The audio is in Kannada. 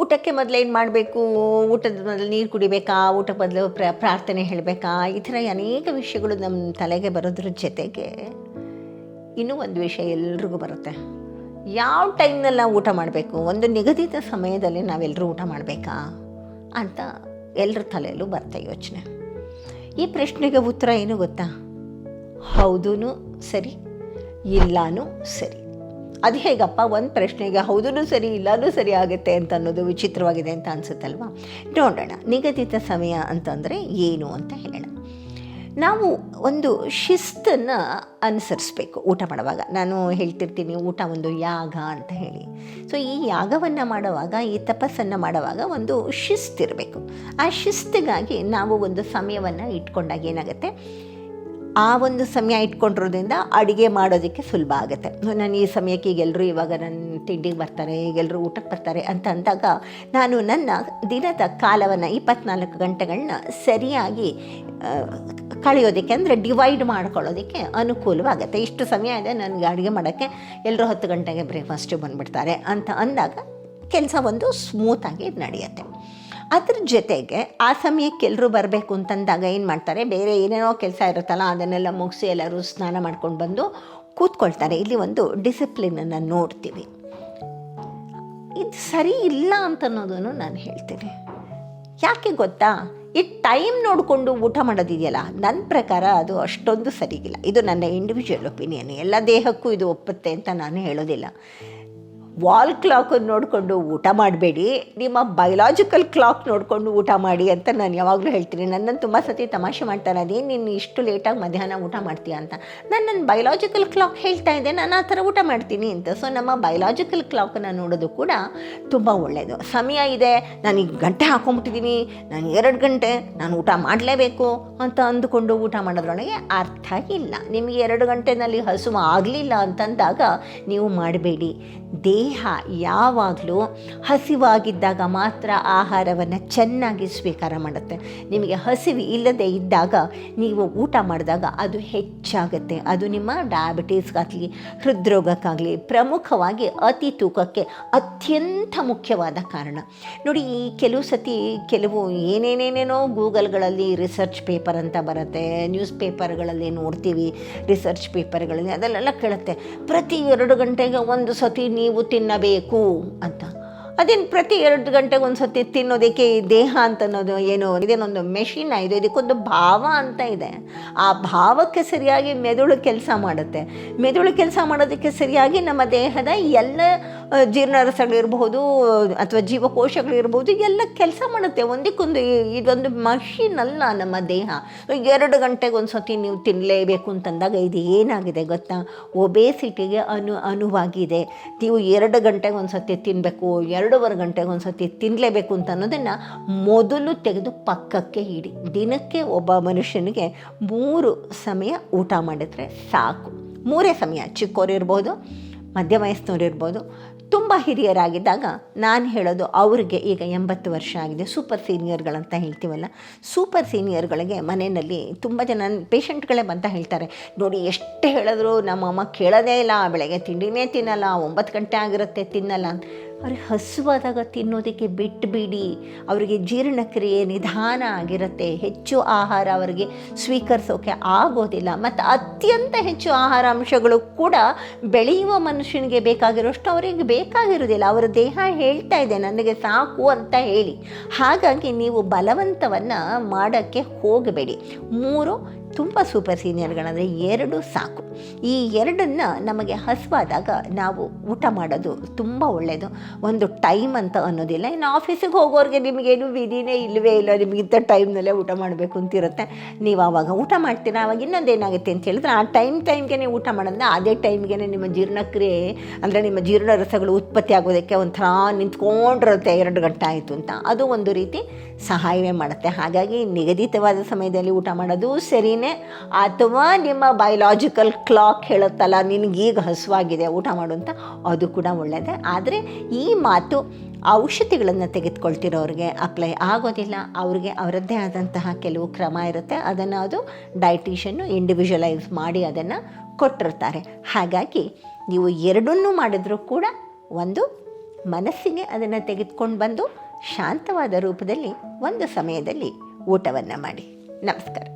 ಊಟಕ್ಕೆ ಮೊದಲು ಏನು ಮಾಡಬೇಕು? ಊಟದ ಮೊದಲು ನೀರು ಕುಡಿಬೇಕಾ? ಊಟಕ್ಕೆ ಮೊದಲು ಪ್ರ ಪ್ರಾರ್ಥನೆ ಹೇಳಬೇಕಾ? ಈ ಥರ ಅನೇಕ ವಿಷಯಗಳು ನಮ್ಮ ತಲೆಗೆ ಬರೋದ್ರ ಜೊತೆಗೆ ಇನ್ನೂ ಒಂದು ವಿಷಯ ಎಲ್ರಿಗೂ ಬರುತ್ತೆ. ಯಾವ ಟೈಮ್ನಲ್ಲಿ ನಾವು ಊಟ ಮಾಡಬೇಕು? ಒಂದು ನಿಗದಿತ ಸಮಯದಲ್ಲಿ ನಾವೆಲ್ಲರೂ ಊಟ ಮಾಡಬೇಕಾ? ಅಂತ ಎಲ್ಲರ ತಲೆಯಲ್ಲೂ ಬರುತ್ತೆ ಯೋಚನೆ. ಈ ಪ್ರಶ್ನೆಗೆ ಉತ್ತರ ಏನು ಗೊತ್ತಾ? ಹೌದೂ ಸರಿ, ಇಲ್ಲನೂ ಸರಿ. ಅದು ಹೇಗಪ್ಪ? ಒಂದು ಪ್ರಶ್ನೆಗೆ ಹೌದೂ ಸರಿ ಇಲ್ಲಾದರೂ ಸರಿ ಆಗುತ್ತೆ ಅಂತ ಅನ್ನೋದು ವಿಚಿತ್ರವಾಗಿದೆ ಅಂತ ಅನಿಸುತ್ತಲ್ವಾ? ನೋಡೋಣ, ನಿಗದಿತ ಸಮಯ ಅಂತಂದರೆ ಏನು ಅಂತ ಹೇಳೋಣ. ನಾವು ಒಂದು ಶಿಸ್ತನ್ನು ಅನುಸರಿಸ್ಬೇಕು ಊಟ ಮಾಡುವಾಗ. ನಾನು ಹೇಳ್ತಿರ್ತೀನಿ, ಊಟ ಒಂದು ಯಾಗ ಅಂತ ಹೇಳಿ. ಸೊ ಈ ಯಾಗವನ್ನು ಮಾಡುವಾಗ, ಈ ತಪಸ್ಸನ್ನು ಮಾಡುವಾಗ ಒಂದು ಶಿಸ್ತಿರಬೇಕು. ಆ ಶಿಸ್ತಿಗಾಗಿ ನಾವು ಒಂದು ಸಮಯವನ್ನು ಇಟ್ಕೊಂಡಾಗ ಏನಾಗುತ್ತೆ? ಆ ಒಂದು ಸಮಯ ಇಟ್ಕೊಂಡಿರೋದ್ರಿಂದ ಅಡುಗೆ ಮಾಡೋದಕ್ಕೆ ಸುಲಭ ಆಗುತ್ತೆ. ನಾನು ಈ ಸಮಯಕ್ಕೆ ಈಗೆಲ್ಲರೂ ಇವಾಗ ನನ್ನ ತಿಂಡಿಗೆ ಬರ್ತಾರೆ ಈಗೆಲ್ಲರೂ ಊಟಕ್ಕೆ ಬರ್ತಾರೆ ಅಂತ ಅಂದಾಗ ನಾನು ನನ್ನ ದಿನದ ಕಾಲವನ್ನು ಇಪ್ಪತ್ನಾಲ್ಕು ಗಂಟೆಗಳನ್ನ ಸರಿಯಾಗಿ ಕಳೆಯೋದಕ್ಕೆ ಅಂದರೆ ಡಿವೈಡ್ ಮಾಡ್ಕೊಳ್ಳೋದಕ್ಕೆ ಅನುಕೂಲವಾಗುತ್ತೆ. ಇಷ್ಟು ಸಮಯ ಇದೆ ನನಗೆ ಅಡುಗೆ ಮಾಡೋಕ್ಕೆ ಎಲ್ಲರೂ ಹತ್ತು ಗಂಟೆಗೆ ಬ್ರೇಕ್ಫಾಸ್ಟು ಬಂದುಬಿಡ್ತಾರೆ ಅಂತ ಅಂದಾಗ ಕೆಲಸ ಒಂದು ಸ್ಮೂತಾಗಿ ನಡೆಯುತ್ತೆ. ಅದ್ರ ಜೊತೆಗೆ ಆ ಸಮಯಕ್ಕೆ ಎಲ್ಲರೂ ಬರಬೇಕು ಅಂತಂದಾಗ ಏನು ಮಾಡ್ತಾರೆ? ಬೇರೆ ಏನೇನೋ ಕೆಲಸ ಇರುತ್ತಲ್ಲ, ಅದನ್ನೆಲ್ಲ ಮುಗಿಸಿ ಎಲ್ಲರೂ ಸ್ನಾನ ಮಾಡ್ಕೊಂಡು ಬಂದು ಕೂತ್ಕೊಳ್ತಾರೆ. ಇಲ್ಲಿ ಒಂದು ಡಿಸಿಪ್ಲಿನನ್ನು ನೋಡ್ತೀವಿ. ಇದು ಸರಿ ಇಲ್ಲ ಅಂತ ಅನ್ನೋದನ್ನು ನಾನು ಹೇಳ್ತೀನಿ. ಯಾಕೆ ಗೊತ್ತಾ? ಈ ಟೈಮ್ ನೋಡಿಕೊಂಡು ಊಟ ಮಾಡೋದಿದೆಯಲ್ಲ ನನ್ನ ಪ್ರಕಾರ ಅದು ಅಷ್ಟೊಂದು ಸರಿಗಿಲ್ಲ. ಇದು ನನ್ನ ಇಂಡಿವಿಜುವಲ್ ಒಪಿನಿಯನ್ ಎಲ್ಲ ದೇಹಕ್ಕೂ ಇದು ಒಪ್ಪುತ್ತೆ ಅಂತ ನಾನು ಹೇಳೋದಿಲ್ಲ. ವಾಲ್ ಕ್ಲಾಕನ್ನು ನೋಡಿಕೊಂಡು ಊಟ ಮಾಡಬೇಡಿ. ನಿಮ್ಮ ಬಯಲಾಜಿಕಲ್ ಕ್ಲಾಕ್ ನೋಡಿಕೊಂಡು ಊಟ ಮಾಡಿ ಅಂತ ನಾನು ಯಾವಾಗಲೂ ಹೇಳ್ತೀನಿ. ನನ್ನನ್ನು ತುಂಬ ಸತಿ ತಮಾಷೆ ಮಾಡ್ತಾರೆ ಅದೇ ನೀನು ಇಷ್ಟು ಲೇಟಾಗಿ ಮಧ್ಯಾಹ್ನ ಊಟ ಮಾಡ್ತೀಯ ಅಂತ. ನಾನು ನನ್ನ ಬಯಲಾಜಿಕಲ್ ಕ್ಲಾಕ್ ಹೇಳ್ತಾ ಇದ್ದೆ ನಾನು ಆ ಥರ ಊಟ ಮಾಡ್ತೀನಿ ಅಂತ. ಸೊ ನಮ್ಮ ಬಯಲಾಜಿಕಲ್ ಕ್ಲಾಕನ್ನು ನೋಡೋದು ಕೂಡ ತುಂಬ ಒಳ್ಳೆಯದು ಸಮಯ ಇದೆ, ನಾನು ಈಗ ಗಂಟೆ ಹಾಕೊಂಡ್ಬಿಟ್ಟಿದ್ದೀನಿ ನಾನು ಎರಡು ಗಂಟೆ, ನಾನು ಊಟ ಮಾಡಲೇಬೇಕು ಅಂತ ಅಂದುಕೊಂಡು ಊಟ ಮಾಡೋದ್ರೊಳಗೆ ಅರ್ಥ ಇಲ್ಲ. ನಿಮಗೆ ಎರಡು ಗಂಟೆನಲ್ಲಿ ಹಸುವು ಆಗಲಿಲ್ಲ ಅಂತಂದಾಗ ನೀವು ಮಾಡಬೇಡಿ. ದೇಹ ಯಾವಾಗಲೂ ಹಸಿವಾಗಿದ್ದಾಗ ಮಾತ್ರ ಆಹಾರವನ್ನು ಚೆನ್ನಾಗಿ ಸ್ವೀಕಾರ ಮಾಡುತ್ತೆ. ನಿಮಗೆ ಹಸಿವು ಇಲ್ಲದೆ ಇದ್ದಾಗ ನೀವು ಊಟ ಮಾಡಿದಾಗ ಅದು ಹೆಚ್ಚಾಗುತ್ತೆ. ಅದು ನಿಮ್ಮ ಡಯಾಬಿಟೀಸ್ಗಾಗಲಿ ಹೃದ್ರೋಗಕ್ಕಾಗಲಿ, ಪ್ರಮುಖವಾಗಿ ಅತಿ ತೂಕಕ್ಕೆ ಅತ್ಯಂತ ಮುಖ್ಯವಾದ ಕಾರಣ. ನೋಡಿ, ಈ ಕೆಲವು ಸತಿ ಕೆಲವು ಏನೇನೇನೇನೋ ಗೂಗಲ್ಗಳಲ್ಲಿ ರಿಸರ್ಚ್ ಪೇಪರ್ ಅಂತ ಬರುತ್ತೆ ನ್ಯೂಸ್ ಪೇಪರ್ಗಳಲ್ಲಿ ನೋಡ್ತೀವಿ ರಿಸರ್ಚ್ ಪೇಪರ್ಗಳಲ್ಲಿ ಅದೆಲ್ಲ ಕೇಳುತ್ತೆ. ಪ್ರತಿ ಎರಡು ಗಂಟೆಗೆ ಒಂದು ಸತಿ ನೀವು ತಿನ್ನಬೇಕು ಅಂತ. ಅದೇನು ಪ್ರತಿ ಎರಡು ಗಂಟೆಗೆ ಒಂದು ಸತಿ ತಿನ್ನೋದಕ್ಕೆ ಈ ದೇಹ ಅಂತ ಅನ್ನೋದು ಏನು ಇದೇನೊಂದು ಮೆಷಿನ್ ಇದು ಇದಕ್ಕೊಂದು ಭಾವ ಅಂತ ಇದೆ. ಆ ಭಾವಕ್ಕೆ ಸರಿಯಾಗಿ ಮೆದುಳು ಕೆಲಸ ಮಾಡುತ್ತೆ. ಮೆದುಳು ಕೆಲಸ ಮಾಡೋದಕ್ಕೆ ಸರಿಯಾಗಿ ನಮ್ಮ ದೇಹದ ಎಲ್ಲ ಜೀರ್ಣರಸಗಳಿರ್ಬಹುದು ಅಥವಾ ಜೀವಕೋಶಗಳಿರ್ಬೋದು ಎಲ್ಲ ಕೆಲಸ ಮಾಡುತ್ತೆ. ಒಂದಕ್ಕೊಂದು ಇದೊಂದು ಮಷಿನ್ ಅಲ್ಲ ನಮ್ಮ ದೇಹ. ಎರಡು ಗಂಟೆಗೆ ಒಂದು ಸತಿ ನೀವು ತಿನ್ನಲೇಬೇಕು ಅಂತಂದಾಗ ಇದು ಏನಾಗಿದೆ ಗೊತ್ತಾ? ಒಬೇಸಿಟಿಗೆ ಅನು, ಅನುವಾಗಿದೆ. ನೀವು ಎರಡು ಗಂಟೆಗೆ ಒಂದು ಸತಿ ತಿನ್ನಬೇಕು ಎರಡೂವರೆ ಗಂಟೆಗೆ ಒಂದು ಸತಿ ತಿನ್ನಲೇಬೇಕು ಅಂತ ಅನ್ನೋದನ್ನು ಮೊದಲು ತೆಗೆದು ಪಕ್ಕಕ್ಕೆ ಇಡಿ. ದಿನಕ್ಕೆ ಒಬ್ಬ ಮನುಷ್ಯನಿಗೆ ಮೂರು ಸಮಯ ಊಟ ಮಾಡಿದರೆ ಸಾಕು. ಮೂರೇ ಸಮಯ. ಚಿಕ್ಕವರು ಇರ್ಬೋದು, ಮಧ್ಯ ವಯಸ್ಸಿನವ್ರು ಇರ್ಬೋದು ತುಂಬ ಹಿರಿಯರಾಗಿದ್ದಾಗ ನಾನು ಹೇಳೋದು ಅವ್ರಿಗೆ ಈಗ ಎಂಬತ್ತು ವರ್ಷ ಆಗಿದೆ. ಸೂಪರ್ ಸೀನಿಯರ್ಗಳಂತ ಹೇಳ್ತೀವಲ್ಲ? ಸೂಪರ್ ಸೀನಿಯರ್ಗಳಿಗೆ ಮನೆಯಲ್ಲಿ ತುಂಬ ಜನ ಪೇಷಂಟ್ಗಳೇ ಬಂತ ಹೇಳ್ತಾರೆ. ನೋಡಿ, ಎಷ್ಟು ಹೇಳಿದ್ರು ನಮ್ಮಮ್ಮ ಕೇಳೋದೇ ಇಲ್ಲ, ಬೆಳಗ್ಗೆ ತಿಂಡಿನೇ ತಿನ್ನಲ್ಲ, ಒಂಬತ್ತು ಗಂಟೆ ಆಗಿರುತ್ತೆ ತಿನ್ನಲ್ಲ ಅಂತ. ಅವ್ರಿಗೆ ಹಸುವಾದಾಗ ತಿನ್ನೋದಕ್ಕೆ ಬಿಟ್ಟುಬಿಡಿ ಅವರಿಗೆ ಜೀರ್ಣಕ್ರಿಯೆ ನಿಧಾನ ಆಗಿರುತ್ತೆ. ಹೆಚ್ಚು ಆಹಾರ ಅವರಿಗೆ ಸ್ವೀಕರಿಸೋಕೆ ಆಗೋದಿಲ್ಲ. ಮತ್ತು ಅತ್ಯಂತ ಹೆಚ್ಚು ಆಹಾರ ಅಂಶಗಳು ಕೂಡ ಬೆಳೆಯುವ ಮನುಷ್ಯನಿಗೆ ಬೇಕಾಗಿರೋಷ್ಟು ಅವರಿಗೆ ಬೇಕಾಗಿರೋದಿಲ್ಲ ಅವರ ದೇಹ ಹೇಳ್ತಾ ಇದೆ, ನನಗೆ ಸಾಕು ಅಂತ ಹೇಳಿ. ಹಾಗಾಗಿ ನೀವು ಬಲವಂತವನ್ನು ಮಾಡೋಕ್ಕೆ ಹೋಗಬೇಡಿ. ಮೂರು ತುಂಬ ಸೂಪರ್ ಸೀನಿಯರ್ಗಳಂದರೆ ಎರಡು ಸಾಕು. ಈ ಎರಡನ್ನು ನಮಗೆ ಹಸುವಾದಾಗ ನಾವು ಊಟ ಮಾಡೋದು ತುಂಬ ಒಳ್ಳೆಯದು ಒಂದು ಟೈಮ್ ಅಂತ ಅನ್ನೋದಿಲ್ಲ. ಇನ್ನು ಆಫೀಸಿಗೆ ಹೋಗೋರಿಗೆ ನಿಮಗೇನು ವಿಧಿನೇ ಇಲ್ಲವೇ ಇಲ್ಲ. ನಿಮಗೆ ಇಂಥ ಟೈಮ್ನಲ್ಲೇ ಊಟ ಮಾಡಬೇಕು ಅಂತಿರುತ್ತೆ. ನೀವು ಆವಾಗ ಊಟ ಮಾಡ್ತೀರಾ? ಆವಾಗ ಇನ್ನೊಂದು ಏನಾಗುತ್ತೆ ಅಂತ ಹೇಳಿದ್ರೆ, ಆ ಟೈಮ್ ಟೈಮ್ಗೆ ನೀವು ಊಟ ಮಾಡೋದ್ರೆ ಅದೇ ಟೈಮ್ಗೆ ನಿಮ್ಮ ಜೀರ್ಣಕ್ರಿಯೆ, ಅಂದರೆ ನಿಮ್ಮ ಜೀರ್ಣ ರಸಗಳು ಉತ್ಪತ್ತಿ ಆಗೋದಕ್ಕೆ ಒಂಥರ ನಿಂತ್ಕೊಂಡಿರುತ್ತೆ ಎರಡು ಗಂಟೆ ಆಯಿತು ಅಂತ. ಅದು ಒಂದು ರೀತಿ ಸಹಾಯವೇ ಮಾಡುತ್ತೆ. ಹಾಗಾಗಿ ನಿಗದಿತವಾದ ಸಮಯದಲ್ಲಿ ಊಟ ಮಾಡೋದು ಸರಿಯೇ ಅಥವಾ ನಿಮ್ಮ ಬಯೋಲಾಜಿಕಲ್ ಕ್ಲಾಕ್ ಹೇಳುತ್ತಲ್ಲ, ನಿನಗೀಗ ಹಸುವಾಗಿದೆ, ಊಟ ಮಾಡು ಅಂತ, ಅದು ಕೂಡ ಒಳ್ಳೆಯದೇ ಆದರೆ ಈ ಮಾತು ಔಷಧಿಗಳನ್ನು ತೆಗೆದುಕೊಳ್ತಿರೋರಿಗೆ ಅಪ್ಲೈ ಆಗೋದಿಲ್ಲ. ಅವ್ರಿಗೆ ಅವರದ್ದೇ ಆದಂತಹ ಕೆಲವು ಕ್ರಮ ಇರುತ್ತೆ. ಅದನ್ನು ಅದು ಡೈಟಿಷನ್ನು ಇಂಡಿವಿಜುವಲೈಸ್ ಮಾಡಿ ಅದನ್ನು ಕೊಟ್ಟಿರ್ತಾರೆ. ಹಾಗಾಗಿ ನೀವು ಎರಡನ್ನೂ ಮಾಡಿದರೂ ಕೂಡ ಒಂದು ಮನಸ್ಸಿಗೆ ಅದನ್ನು ತೆಗೆದುಕೊಂಡು ಬಂದು ಶಾಂತವಾದ ರೂಪದಲ್ಲಿ ಒಂದು ಸಮಯದಲ್ಲಿ ಊಟವನ್ನು ಮಾಡಿ. ನಮಸ್ಕಾರ.